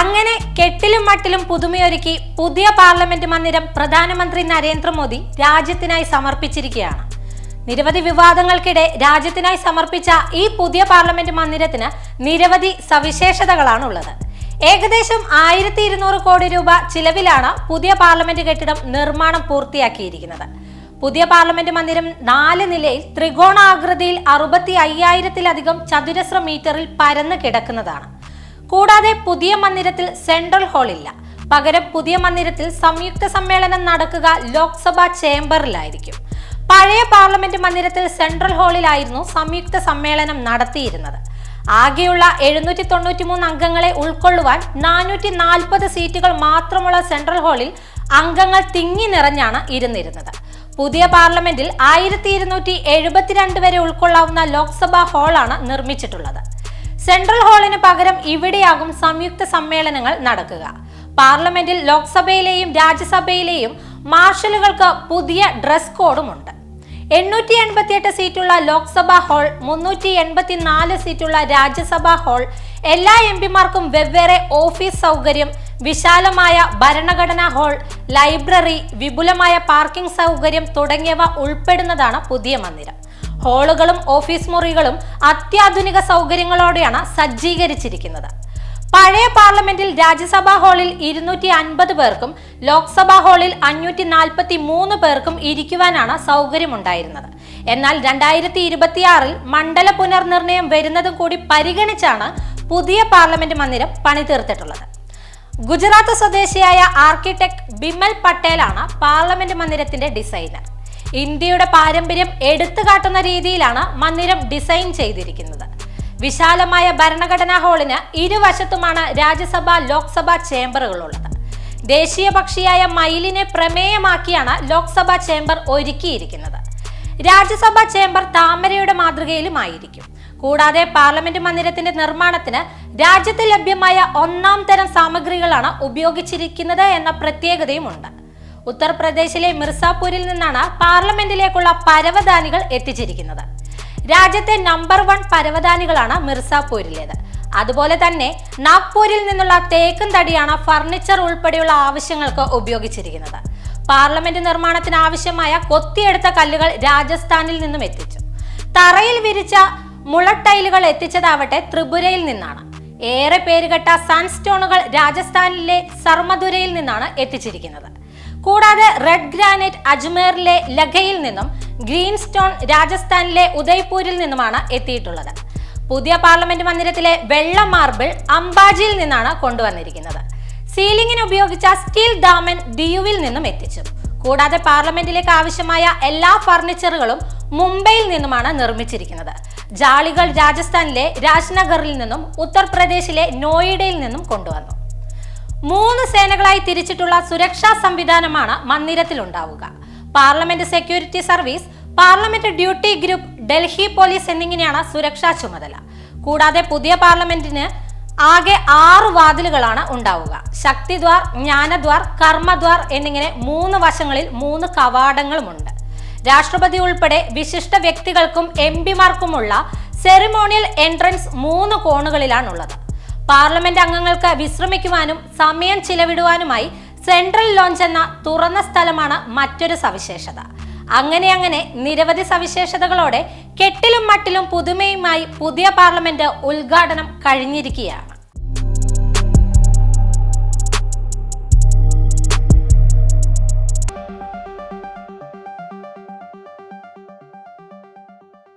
അങ്ങനെ കെട്ടിലും മട്ടിലും പുതുമയൊരുക്കി പുതിയ പാർലമെന്റ് മന്ദിരം പ്രധാനമന്ത്രി നരേന്ദ്രമോദി രാജ്യത്തിനായി സമർപ്പിച്ചിരിക്കുകയാണ്. നിരവധി വിവാദങ്ങൾക്കിടെ രാജ്യത്തിനായി സമർപ്പിച്ച ഈ പുതിയ പാർലമെന്റ് മന്ദിരത്തിന് നിരവധി സവിശേഷതകളാണ് ഉള്ളത് ഏകദേശം ആയിരത്തി ഇരുന്നൂറ് കോടി രൂപ ചിലവിലാണ് പുതിയ പാർലമെന്റ് കെട്ടിടം നിർമ്മാണം പൂർത്തിയാക്കിയിരിക്കുന്നത്. പുതിയ പാർലമെന്റ് മന്ദിരം നാല് നിലയിൽ ത്രികോണാകൃതിയിൽ അറുപത്തി അയ്യായിരത്തിലധികം ചതുരശ്ര മീറ്ററിൽ പരന്ന് കിടക്കുന്നതാണ്. കൂടാതെ പുതിയ മന്ദിരത്തിൽ സെൻട്രൽ ഹാൾ ഇല്ല പകരം പുതിയ മന്ദിരത്തിൽ സംയുക്ത സമ്മേളനം നടക്കുക ലോക്സഭാ ചേംബറിലായിരിക്കും. പഴയ പാർലമെന്റ് മന്ദിരത്തിൽ സെൻട്രൽ ഹാളിലായിരുന്നു സംയുക്ത സമ്മേളനം നടത്തിയിരുന്നത്. ആകെയുള്ള എഴുന്നൂറ്റി തൊണ്ണൂറ്റി മൂന്ന് അംഗങ്ങളെ ഉൾക്കൊള്ളുവാൻ നാനൂറ്റി നാൽപ്പത് സീറ്റുകൾ മാത്രമുള്ള സെൻട്രൽ ഹാളിൽ അംഗങ്ങൾ തിങ്ങി നിറഞ്ഞാണ് ഇരുന്നിരുന്നത്. പുതിയ പാർലമെന്റിൽ ആയിരത്തി ഇരുന്നൂറ്റി എഴുപത്തിരണ്ട് വരെ ഉൾക്കൊള്ളാവുന്ന ലോക്സഭാ ഹാളാണ് നിർമ്മിച്ചിട്ടുള്ളത്. സെൻട്രൽ ഹാളിന് പകരം ഇവിടെയാകും സംയുക്ത സമ്മേളനങ്ങൾ നടക്കുക. പാർലമെന്റിൽ ലോക്സഭയിലെയും രാജ്യസഭയിലെയും മാർഷലുകൾക്ക് പുതിയ ഡ്രസ് കോഡുമുണ്ട് എണ്ണൂറ്റി എൺപത്തിയെട്ട് സീറ്റുള്ള ലോക്സഭാ ഹാൾ മുന്നൂറ്റി എൺപത്തിനാല് സീറ്റുള്ള രാജ്യസഭാ ഹാൾ എല്ലാ എം പിമാർക്കും വെവ്വേറെ ഓഫീസ് സൗകര്യം വിശാലമായ ഭരണഘടനാ ഹാൾ ലൈബ്രറി വിപുലമായ പാർക്കിംഗ് സൗകര്യം തുടങ്ങിയവ ഉൾപ്പെടുന്നതാണ് പുതിയ മന്ദിരം. ഹാളുകളും ഓഫീസ് മുറികളും അത്യാധുനിക സൗകര്യങ്ങളോടെയാണ് സജ്ജീകരിച്ചിരിക്കുന്നത്. പഴയ പാർലമെന്റിൽ രാജ്യസഭാ ഹാളിൽ ഇരുന്നൂറ്റി അൻപത് പേർക്കും ലോക്സഭാ ഹാളിൽ അഞ്ഞൂറ്റി നാൽപ്പത്തി മൂന്ന് പേർക്കും ഇരിക്കുവാനാണ് സൗകര്യമുണ്ടായിരുന്നത്. എന്നാൽ രണ്ടായിരത്തി ഇരുപത്തിയാറിൽ മണ്ഡല പുനർനിർണയം വരുന്നതും കൂടി പരിഗണിച്ചാണ് പുതിയ പാർലമെന്റ് മന്ദിരം പണിതീർത്തിട്ടുള്ളത്. ഗുജറാത്ത് സ്വദേശിയായ ആർക്കിടെക്ട് ബിമൽ പട്ടേലാണ് പാർലമെന്റ് മന്ദിരത്തിന്റെ ഡിസൈനർ. ഇന്ത്യയുടെ പാരമ്പര്യം എടുത്തു കാട്ടുന്ന രീതിയിലാണ് മന്ദിരം ഡിസൈൻ ചെയ്തിരിക്കുന്നത്. വിശാലമായ ഭരണഘടനാ ഹാളിന് ഇരുവശത്തുമാണ് രാജ്യസഭ ലോക്സഭ ചേംബറുകളുള്ളത്. ദേശീയ പക്ഷിയായ മയിലിനെ പ്രമേയമാക്കിയാണ് ലോക്സഭാ ചേംബർ ഒരുക്കിയിരിക്കുന്നത്. രാജ്യസഭാ ചേംബർ താമരയുടെ മാതൃകയിലുമായിരിക്കും. കൂടാതെ പാർലമെന്റ് മന്ദിരത്തിന്റെ നിർമ്മാണത്തിന് രാജ്യത്ത് ലഭ്യമായ ഒന്നാം തരം സാമഗ്രികളാണ് ഉപയോഗിച്ചിരിക്കുന്നത് എന്ന പ്രത്യേകതയുമുണ്ട്. ഉത്തർപ്രദേശിലെ മിർസാപൂരിൽ നിന്നാണ് പാർലമെന്റിലേക്കുള്ള പരവതാനികൾ എത്തിച്ചിരിക്കുന്നത്. രാജ്യത്തെ നമ്പർ വൺ പരവതാനികളാണ് മിർസാപൂരിലേത്. അതുപോലെ തന്നെ നാഗ്പൂരിൽ നിന്നുള്ള തേക്കും തടിയാണ് ഫർണിച്ചർ ഉൾപ്പെടെയുള്ള ആവശ്യങ്ങൾക്ക് ഉപയോഗിച്ചിരിക്കുന്നത്. പാർലമെന്റ് നിർമ്മാണത്തിന് ആവശ്യമായ കൊത്തിയെടുത്ത കല്ലുകൾ രാജസ്ഥാനിൽ നിന്നും എത്തിച്ചു. തറയിൽ വിരിച്ച മുളട്ടൈലുകൾ എത്തിച്ചതാവട്ടെ ത്രിപുരയിൽ നിന്നാണ്. ഏറെ പേരുകെട്ട സൺസ്റ്റോണുകൾ രാജസ്ഥാനിലെ സർമധുരയിൽ നിന്നാണ് എത്തിച്ചിരിക്കുന്നത്. കൂടാതെ റെഡ് ഗ്രാനൈറ്റ് അജ്മേറിലെ ലഖയിൽ നിന്നും ഗ്രീൻ സ്റ്റോൺ രാജസ്ഥാനിലെ ഉദയ്പൂരിൽ നിന്നുമാണ് എത്തിയിട്ടുള്ളത്. പുതിയ പാർലമെന്റ് മന്ദിരത്തിലെ വെള്ള മാർബിൾ അംബാജിയിൽ നിന്നാണ് കൊണ്ടുവന്നിരിക്കുന്നത്. സീലിംഗിന് ഉപയോഗിച്ച സ്റ്റീൽ ഡാമൻ ദിയുവിൽ നിന്നും എത്തിച്ചു. കൂടാതെ പാർലമെന്റിലേക്ക് ആവശ്യമായ എല്ലാ ഫർണിച്ചറുകളും മുംബൈയിൽ നിന്നുമാണ് നിർമ്മിച്ചിരിക്കുന്നത്. ജാളികൾ രാജസ്ഥാനിലെ രാജ്നഗറിൽ നിന്നും ഉത്തർപ്രദേശിലെ നോയിഡയിൽ നിന്നും കൊണ്ടുവന്നു. മൂന്ന് സേനകളായി തിരിച്ചിട്ടുള്ള സുരക്ഷാ സംവിധാനമാണ് മന്ദിരത്തിൽ ഉണ്ടാവുക parliament security service parliament duty group Delhi police എന്നിങ്ങനെയാണ് സുരക്ഷാ ചുമതല. കൂടാതെ പുതിയ പാർലമെന്റിന് ആകെ ആറ് വാതിലുകളാണ് ഉണ്ടാവുക. ശക്തിദ്വാർ ജ്ഞാനദ്വാർ കർമ്മദ്വാർ എന്നിങ്ങനെ മൂന്ന് വശങ്ങളിൽ മൂന്ന് കവാടങ്ങളുമുണ്ട്. രാഷ്ട്രപതി ഉൾപ്പെടെ വിശിഷ്ട വ്യക്തികൾക്കും എം പിമാർക്കുമുള്ള സെറിമോണിയൽ എൻട്രൻസ് മൂന്ന് കോണുകളിലാണുള്ളത്. പാർലമെന്റ് അംഗങ്ങൾക്ക് വിശ്രമിക്കുവാനും സമയം ചിലവിടുവാനുമായി സെൻട്രൽ ലോഞ്ച് എന്ന തുറന്ന സ്ഥലമാണ് മറ്റൊരു സവിശേഷത. അങ്ങനെ അങ്ങനെ നിരവധി സവിശേഷതകളോടെ കെട്ടിലും മട്ടിലും പുതുമയുമായി പുതിയ പാർലമെന്റ് ഉദ്ഘാടനം കഴിഞ്ഞിരിക്കുകയാണ്.